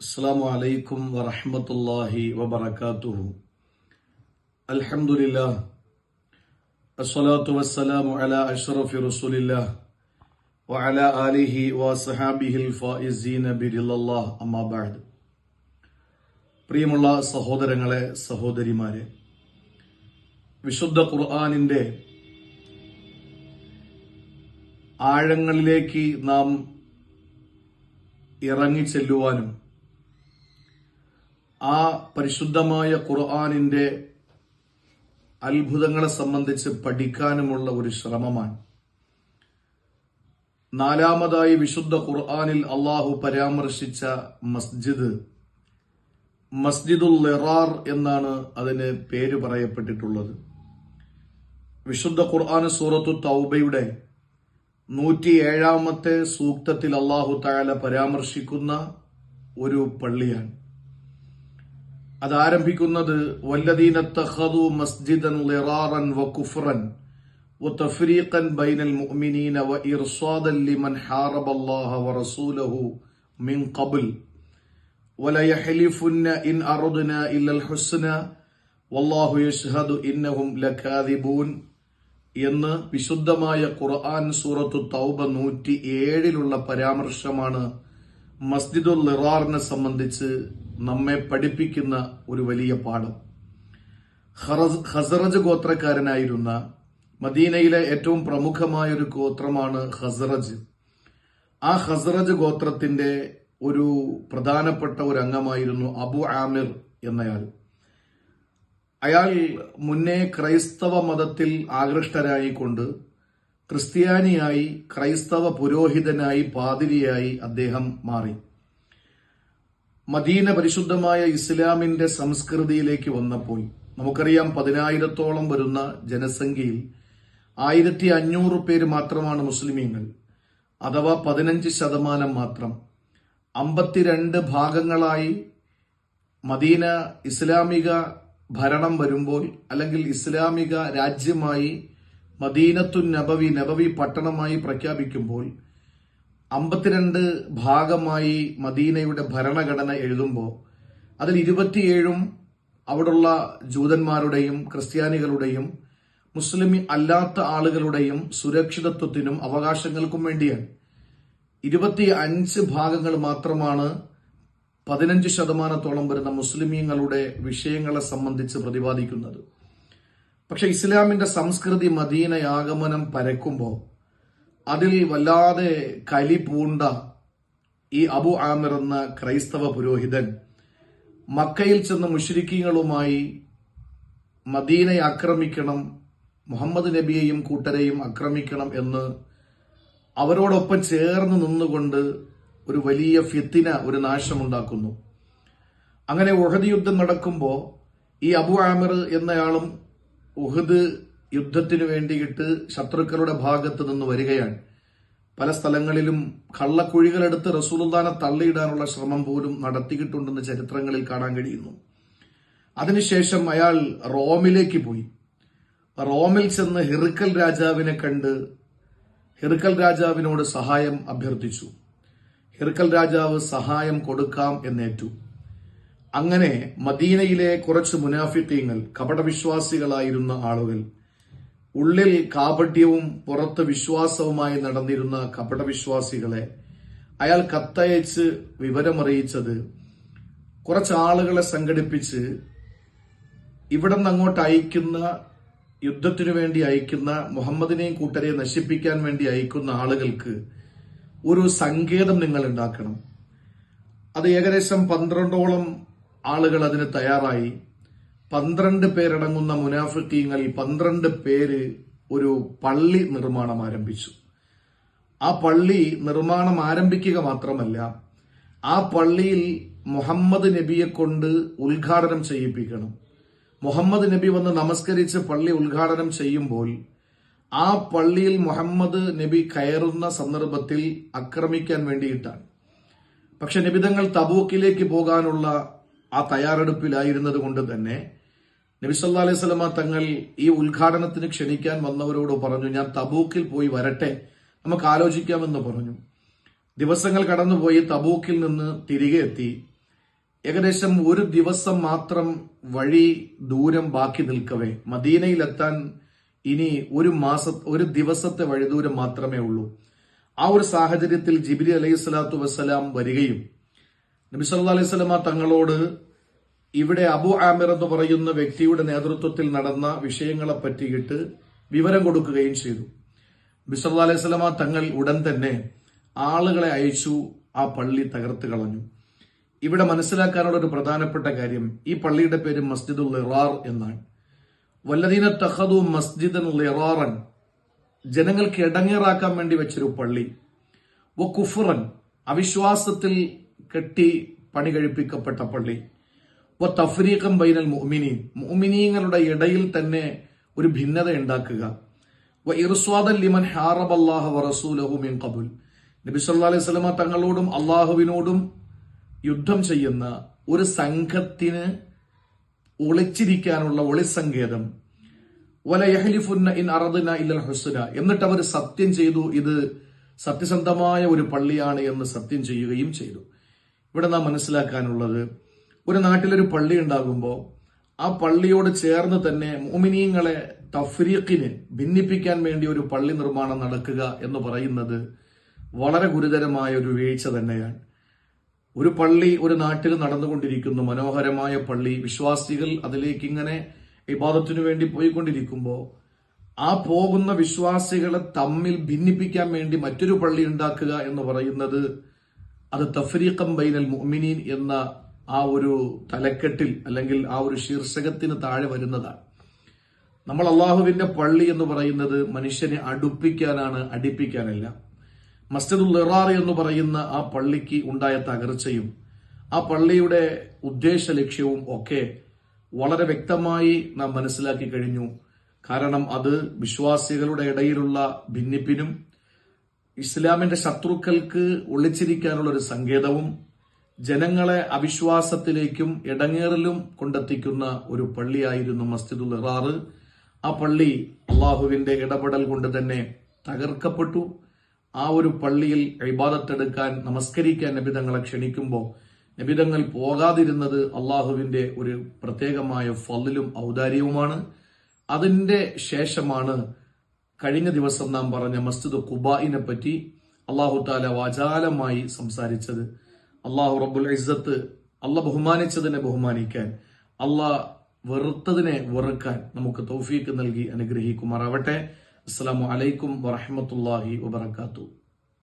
السلام عليكم ورحمة الله وبركاته الحمد لله الصلاة والسلام على أشرف رسول الله وعلى آله وصحابه الفائزين برضا الله أما بعد പ്രിയമുള്ള സഹോദരങ്ങളെ സഹോദരിമാരെ വിശുദ്ധ ഖുർആാനിന്റെ ആഴങ്ങളിലേക്ക് നാം ഇറങ്ങിച്ചെല്ലുവാനും ആ പരിശുദ്ധമായ ഖുർആാനിന്റെ അത്ഭുതങ്ങളെ സംബന്ധിച്ച് പഠിക്കാനുമുള്ള ഒരു ശ്രമമാണ്. നാലാമതായി വിശുദ്ധ ഖുർആാനിൽ അള്ളാഹു പരാമർശിച്ച മസ്ജിദ് മസ്ജിദുൽ ലെറാർ എന്നാണ് അതിന് പേര് പറയപ്പെട്ടിട്ടുള്ളത്. വിശുദ്ധ ഖുർആൻ സൂറത്തു തൗബയുടെ നൂറ്റി ഏഴാമത്തെ സൂക്തത്തിൽ അള്ളാഹു താല പരാമർശിക്കുന്ന ഒരു പള്ളിയാണ്. അത് ആരംഭിക്കുന്നത് വല്ലദീന തഖദു മസ്ജിദൻ ലിറാറൻ വ കുഫ്റൻ وتفريقا بين المؤمنين وإرصادا لمن حارب الله ورسوله من قبل وليحلفن إن أردنا إلا الحسنى والله يشهد إنهم لكاذبون എന്ന് വിശുദ്ധമായ ഖുർആൻ സൂറത്തു തൗബ നൂറ്റി ഏഴിലുള്ള പരാമർശമാണ് മസ്ജിദുൽ ലിറാറിനെ സംബന്ധിച്ച് നമ്മെ പഠിപ്പിക്കുന്ന ഒരു വലിയ പാഠം. ഹസറജ് ഗോത്രക്കാരനായിരുന്ന മദീനയിലെ ഏറ്റവും പ്രമുഖമായ ഒരു ഗോത്രമാണ് ഹസറജ് ആ ഹസറജ് ഗോത്രത്തിന്റെ ഒരു പ്രധാനപ്പെട്ട ഒരു അംഗമായിരുന്നു അബു ആമിർ എന്നയാൾ. അയാൾ മുന്നേ ക്രൈസ്തവ മതത്തിൽ ആകൃഷ്ടരായിക്കൊണ്ട് ക്രിസ്ത്യാനിയായി ക്രൈസ്തവ പുരോഹിതനായി പാതിരിയായി അദ്ദേഹം മാറി. മദീന പരിശുദ്ധമായ ഇസ്ലാമിന്റെ സംസ്കൃതിയിലേക്ക് വന്നപ്പോൾ നമുക്കറിയാം പതിനായിരത്തോളം വരുന്ന ജനസംഖ്യയിൽ ആയിരത്തി അഞ്ഞൂറ് പേര് മാത്രമാണ് മുസ്ലിമീങ്ങൾ അഥവാ പതിനഞ്ച് ശതമാനം മാത്രം. അമ്പത്തിരണ്ട് ഭാഗങ്ങളായി മദീന ഇസ്ലാമിക ഭരണം വരുമ്പോൾ അല്ലെങ്കിൽ ഇസ്ലാമിക രാജ്യമായി മദീനത്തു നബവി നബവി പട്ടണമായി പ്രഖ്യാപിക്കുമ്പോൾ അമ്പത്തിരണ്ട് ഭാഗമായി മദീനയുടെ ഭരണഘടന എഴുതുമ്പോൾ അതിൽ ഇരുപത്തിയേഴും അവിടുള്ള ജൂതന്മാരുടെയും ക്രിസ്ത്യാനികളുടെയും മുസ്ലിം അല്ലാത്ത ആളുകളുടെയും സുരക്ഷിതത്വത്തിനും അവകാശങ്ങൾക്കും വേണ്ടിയാണ്. ഇരുപത്തി അഞ്ച് ഭാഗങ്ങൾ മാത്രമാണ് പതിനഞ്ച് ശതമാനത്തോളം വരുന്ന മുസ്ലിമീങ്ങളുടെ വിഷയങ്ങളെ സംബന്ധിച്ച് പ്രതിപാദിക്കുന്നത്. പക്ഷെ ഇസ്ലാമിന്റെ സംസ്കൃതി മദീനയാഗമനം പരക്കുമ്പോൾ അതിൽ വല്ലാതെ കലി പൂണ്ട ഈ അബു ആമിർ എന്ന ക്രൈസ്തവ പുരോഹിതൻ മക്കയിൽ ചെന്ന് മുഷ്രിക്കീങ്ങളുമായി മദീനെ ആക്രമിക്കണം മുഹമ്മദ് നബിയെയും കൂട്ടരെയും ആക്രമിക്കണം എന്ന് അവരോടൊപ്പം ചേർന്ന് നിന്നുകൊണ്ട് ഒരു വലിയ ഫിത്തിന ഒരു നാശമുണ്ടാക്കുന്നു. അങ്ങനെ ഉഹദ് യുദ്ധം നടക്കുമ്പോൾ ഈ അബു ആമിർ എന്നയാളും ഉഹദ് യുദ്ധത്തിന് വേണ്ടിയിട്ട് ശത്രുക്കളുടെ ഭാഗത്ത് നിന്ന് വരികയാണ്. പല സ്ഥലങ്ങളിലും കള്ളക്കുഴികളെടുത്ത് റസൂലുദ്ദാനെ തള്ളിയിടാനുള്ള ശ്രമം പോലും നടത്തിയിട്ടുണ്ടെന്ന് ചരിത്രങ്ങളിൽ കാണാൻ കഴിയുന്നു. അതിനുശേഷം അയാൾ റോമിലേക്ക് പോയി. റോമിൽ ചെന്ന് ഹിറുക്കൽ രാജാവിനെ കണ്ട് ഹിറുക്കൽ രാജാവിനോട് സഹായം അഭ്യർത്ഥിച്ചു. ഹിർക്കൽ രാജാവ് സഹായം കൊടുക്കാം എന്നേറ്റു. അങ്ങനെ മദീനയിലെ കുറച്ച് മുനാഫിക്കീങ്ങൾ കപടവിശ്വാസികളായിരുന്ന ആളുകൾ ഉള്ളിൽ കാപട്യവും പുറത്ത് വിശ്വാസവുമായി നടന്നിരുന്ന കപടവിശ്വാസികളെ അയാൾ കത്തയച്ച് വിവരമറിയിച്ചത് കുറച്ച് ആളുകളെ സംഘടിപ്പിച്ച് ഇവിടെ നിന്ന് അങ്ങോട്ട് അയക്കുന്ന യുദ്ധത്തിനു വേണ്ടി അയക്കുന്ന മുഹമ്മദിനെയും കൂട്ടരെ നശിപ്പിക്കാൻ വേണ്ടി അയക്കുന്ന ആളുകൾക്ക് ഒരു സങ്കേതം നിങ്ങൾ ഉണ്ടാക്കണം. അത് ഏകദേശം പന്ത്രണ്ടോളം ആളുകൾ അതിന് തയ്യാറായി. പന്ത്രണ്ട് പേരടങ്ങുന്ന മുനാഫിക്കീങ്ങളിൽ പന്ത്രണ്ട് പേര് ഒരു പള്ളി നിർമ്മാണം ആരംഭിച്ചു. ആ പള്ളി നിർമ്മാണം ആരംഭിക്കുക മാത്രമല്ല ആ പള്ളിയിൽ മുഹമ്മദ് നബിയെ കൊണ്ട് ഉദ്ഘാടനം ചെയ്യിപ്പിക്കണം. മുഹമ്മദ് നബി വന്ന് നമസ്കരിച്ച് പള്ളി ഉദ്ഘാടനം ചെയ്യുമ്പോൾ ആ പള്ളിയിൽ മുഹമ്മദ് നബി കയറുന്ന സന്ദർഭത്തിൽ ആക്രമിക്കാൻ വേണ്ടിയിട്ടാണ്. പക്ഷെ നിബിതങ്ങൾ തബൂക്കിലേക്ക് പോകാനുള്ള ആ തയ്യാറെടുപ്പിലായിരുന്നത് കൊണ്ട് തന്നെ നബി സല്ലാ അലൈഹി സ്വലമ തങ്ങൾ ഈ ഉദ്ഘാടനത്തിന് ക്ഷണിക്കാൻ വന്നവരോട് പറഞ്ഞു ഞാൻ തബൂക്കിൽ പോയി വരട്ടെ നമുക്ക് ആലോചിക്കാമെന്ന് പറഞ്ഞു. ദിവസങ്ങൾ കടന്നുപോയി തബൂക്കിൽ നിന്ന് തിരികെ എത്തി. ഏകദേശം ഒരു ദിവസം മാത്രം വഴി ദൂരം ബാക്കി നിൽക്കവേ. മദീനയിലെത്താൻ ഇനി ഒരു മാസ ഒരു ദിവസത്തെ വഴിദൂരം മാത്രമേ ഉള്ളൂ. ആ ഒരു സാഹചര്യത്തിൽ ജിബിലി അലൈഹി സ്വലാത്തു വസ്സലാം വരികയും നബി അലൈഹി സ്വലമ തങ്ങളോട് ഇവിടെ അബു ആമിർ എന്ന് പറയുന്ന വ്യക്തിയുടെ നേതൃത്വത്തിൽ നടന്ന വിഷയങ്ങളെ പറ്റിയിട്ട് വിവരം കൊടുക്കുകയും ചെയ്തു. സല്ലാ അലൈഹി സ്വലമ തങ്ങൾ ഉടൻ തന്നെ ആളുകളെ അയച്ചു ആ പള്ളി തകർത്ത് കളഞ്ഞു. ഇവിടെ മനസ്സിലാക്കാനുള്ള ഒരു പ്രധാനപ്പെട്ട കാര്യം ഈ പള്ളിയുടെ പേര് മസ്ജിദുൽ ലിറാർ എന്നാണ്. വല്ലദീന തഹദു മസ്ജിദൻ ലിറാറൻ ജനങ്ങൾക്ക് ഇടങ്ങേറാക്കാൻ വേണ്ടി വെച്ചൊരു പള്ളി. വ കുഫുറൻ അവിശ്വാസത്തിൽ കെട്ടി പണി കഴിപ്പിക്കപ്പെട്ട പള്ളി. തഫ്രീഖം ബൈനൽ മുഅ്മിനീൻ. മുഅ്മിനീങ്ങളുടെ ഇടയിൽ തന്നെ ഒരു ഭിന്നത ഉണ്ടാക്കുക. വ ഇർസ്വാദൻ ലിമൻ ഹാറബല്ലാഹ വ റസൂലഹു മിൻ ഖബുൽ. നബി സല്ലല്ലാഹു അലൈഹി വസല്ലമ തങ്ങളോടും അള്ളാഹുവിനോടും യുദ്ധം ചെയ്യുന്ന ഒരു സംഘത്തിന് ഒളിച്ചിരിക്കാനുള്ള ഒളിസങ്കേതം. വല ഇൻ എന്നിട്ട് അവർ സത്യം ചെയ്തു ഇത് സത്യസന്ധമായ ഒരു പള്ളിയാണ് എന്ന് സത്യം ചെയ്യുകയും ചെയ്തു. ഇവിടെ നാം മനസ്സിലാക്കാനുള്ളത് ഒരു നാട്ടിലൊരു പള്ളി ഉണ്ടാകുമ്പോൾ ആ പള്ളിയോട് ചേർന്ന് തന്നെ മോമിനിയങ്ങളെ തഫ്രീഖിന് ഭിന്നിപ്പിക്കാൻ വേണ്ടി ഒരു പള്ളി നിർമ്മാണം നടക്കുക എന്ന് പറയുന്നത് വളരെ ഗുരുതരമായ ഒരു വീഴ്ച തന്നെയാണ്. ഒരു പള്ളി ഒരു നാട്ടിൽ നടന്നുകൊണ്ടിരിക്കുന്നു മനോഹരമായ പള്ളി വിശ്വാസികൾ അതിലേക്ക് ഇങ്ങനെ വിവാദത്തിനു വേണ്ടി പോയിക്കൊണ്ടിരിക്കുമ്പോൾ ആ പോകുന്ന വിശ്വാസികളെ തമ്മിൽ ഭിന്നിപ്പിക്കാൻ വേണ്ടി മറ്റൊരു പള്ളി ഉണ്ടാക്കുക എന്ന് പറയുന്നത് അത് തഫ്രീഖം ബൈനൽ മുഅ്മിനീൻ എന്ന ആ ഒരു തലക്കെട്ടിൽ അല്ലെങ്കിൽ ആ ഒരു ശീർഷകത്തിന് താഴെ വരുന്നതാണ്. നമ്മൾ അള്ളാഹുവിന്റെ പള്ളി എന്ന് പറയുന്നത് മനുഷ്യനെ അടുപ്പിക്കാനാണ് അടിപ്പിക്കാനല്ല. മസ്ജിദുൽ ഇറാർ എന്ന് പറയുന്ന ആ പള്ളിക്ക് ഉണ്ടായ തകർച്ചയും ആ പള്ളിയുടെ ഉദ്ദേശ ലക്ഷ്യവും ഒക്കെ വളരെ വ്യക്തമായി നാം മനസ്സിലാക്കി കഴിഞ്ഞു. കാരണം അത് വിശ്വാസികളുടെ ഇടയിലുള്ള ഭിന്നിപ്പിനും ഇസ്ലാമിന്റെ ശത്രുക്കൾക്ക് ഒളിച്ചിരിക്കാനുള്ള ഒരു സങ്കേതവും ജനങ്ങളെ അവിശ്വാസത്തിലേക്കും ഇടങ്ങേറിലും കൊണ്ടെത്തിക്കുന്ന ഒരു പള്ളിയായിരുന്നു മസ്ജിദുൽ ഇറാറ്. ആ പള്ളി അള്ളാഹുവിന്റെ ഇടപെടൽ കൊണ്ട് തന്നെ തകർക്കപ്പെട്ടു. ആ ഒരു പള്ളിയിൽ ഇബാദത്തെടുക്കാൻ നമസ്കരിക്കാൻ നബിതങ്ങളെ ക്ഷണിക്കുമ്പോൾ നബിതങ്ങൾ പോകാതിരുന്നത് അള്ളാഹുവിന്റെ ഒരു പ്രത്യേകമായ ഫലിലും ഔദാര്യവുമാണ്. അതിന്റെ ശേഷമാണ് കഴിഞ്ഞ ദിവസം നാം പറഞ്ഞ മസ്ജിദ് കുബായിനെ പറ്റി അള്ളാഹു താല വാചാലമായി സംസാരിച്ചത്. അള്ളാഹു റബ്ബുൽ ഇസ്സത്ത് അല്ല ബഹുമാനിച്ചതിനെ ബഹുമാനിക്കാൻ അല്ല വെറുത്തതിനെ വെറുക്കാൻ നമുക്ക് തൗഫീക്ക് നൽകി അനുഗ്രഹിക്കുമാറാവട്ടെ. അസ്സലാമു അലൈക്കും വറഹമത്തല്ലാഹി വബർക്കാത്തു